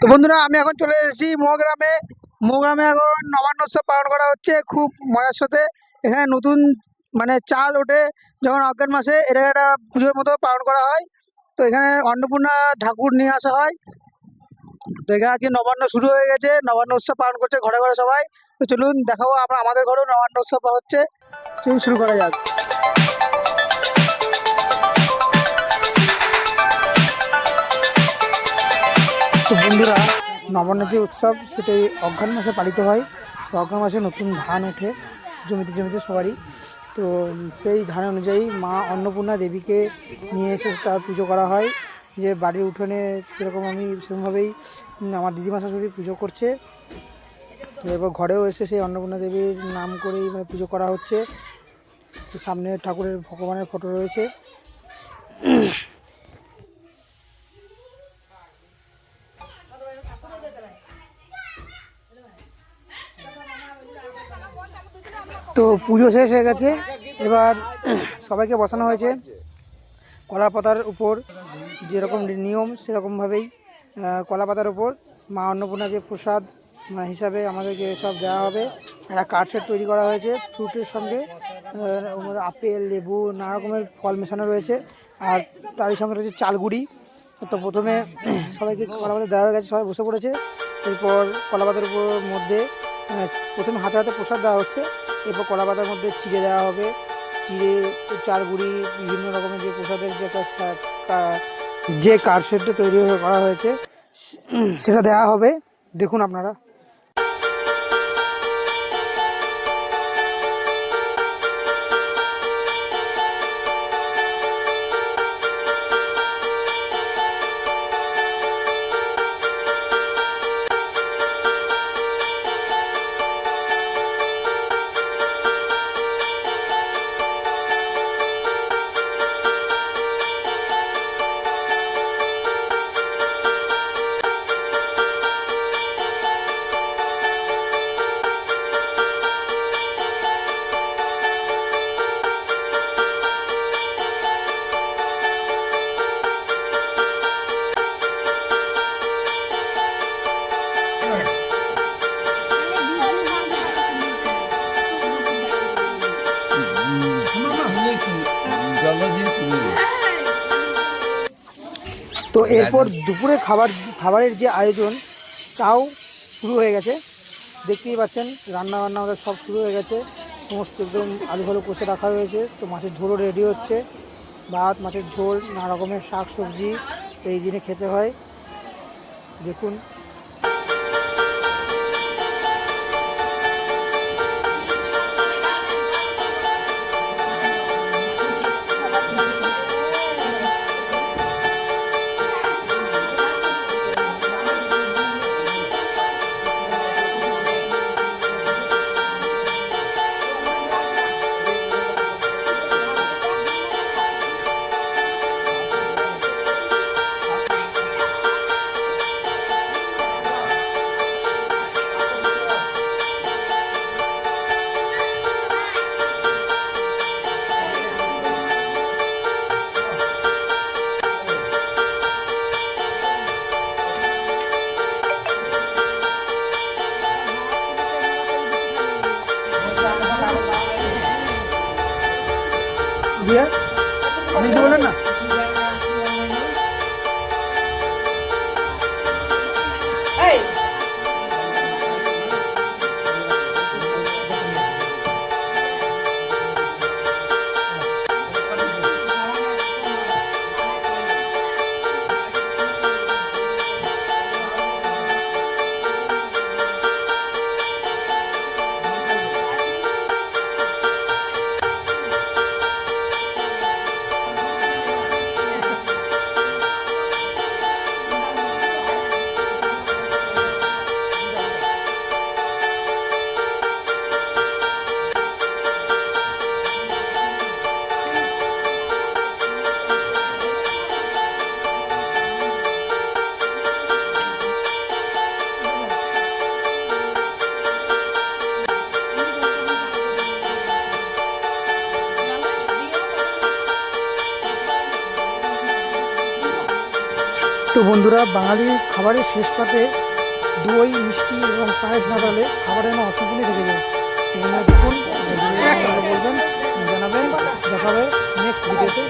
তো বন্ধুরা, আমি এখন চলে এসেছি মোগ্রামে মোগ্রামে এখন নবান্ন উৎসব পালন করা হচ্ছে, খুব মজার সাথে। এখানে নতুন মানে চাল ওঠে যখন অজ্ঞান মাসে এটা একটা পুজোর মতো পালন করা হয়। তো এখানে অন্নপূর্ণা ঠাকুর নিয়ে আসা হয়। তো এখানে আজকে নবান্ন শুরু হয়ে গেছে, নবান্ন উৎসব পালন করছে ঘরে ঘরে সবাই। তো চলুন দেখাবো আমরা, আমাদের ঘরেও নবান্ন উৎসব হচ্ছে। চলুন শুরু করা যাক। তো বন্ধুরা নবান্ন যে উৎসব, সেটাই অঘ্রাণ মাসে পালিত হয়। তো অঘ্রাণ মাসে নতুন ধান ওঠে, জমিতে জমিতে সবারই। তো সেই ধান অনুযায়ী মা অন্নপূর্ণা দেবীকে নিয়ে এসে তার পুজো করা হয়। যে বাড়ির উঠোনে সেরকম আমি সেরকমভাবেই আমার দিদিমা শাশুড়ি পুজো করছে। তো এবার ঘরেও এসে সেই অন্নপূর্ণা দেবীর নাম করেই মানে পুজো করা হচ্ছে। সামনে ঠাকুরের ভগবানের ফটো রয়েছে। তো পুজো শেষ হয়ে গেছে। এবার সবাইকে বসানো হয়েছে কলা পাতার উপর। যেরকম নিয়ম, সেরকমভাবেই কলা পাতার উপর। মা অন্নপূর্ণা যে প্রসাদ মানে হিসাবে আমাদেরকে সব দেওয়া হবে। একটা কাঠের তৈরি করা হয়েছে ফ্রুটের সঙ্গে। আপেল, লেবু, নানা রকমের ফল মেশানো রয়েছে। আর তারই সঙ্গে রয়েছে চালগুড়ি। তো প্রথমে সবাইকে কলা পাতা দেওয়া হয়ে গেছে, সবাই বসে পড়েছে। এরপর কলা পাতার উপর মধ্যে প্রথমে হাতে হাতে প্রসাদ দেওয়া হচ্ছে। এরপর কলা পাতার মধ্যে চিড়ে দেওয়া হবে। চিড়ে চারগুড়ি বিভিন্ন রকমের যে প্রসাদের যে যে কারশেডটা তৈরি করা হয়েছে, সেটা দেওয়া হবে। দেখুন আপনারা। তো এরপর দুপুরে খাবার, খাবারের যে আয়োজন, তাও শুরু হয়ে গেছে। দেখতেই পাচ্ছেন রান্না বান্না আমাদের সব শুরু হয়ে গেছে। সমস্ত একদম আলু ভালো কষে রাখা হয়েছে। তো মাছের ঝোলও রেডি হচ্ছে। ভাত, মাছের ঝোল, নানা রকমের শাক সবজি এই দিনে খেতে হয়। দেখুন। দিয়ে আপনি বলেন না? তো বন্ধুরা বাঙালির খাবারের শেষ পাতে দই, মিষ্টি এবং পায়েস না ডালে খাবারের না অসুখগুলি থেকে যায় দেখুন বলবেন, জানাবেন দেখাবে নেক্সট ভিডিওতে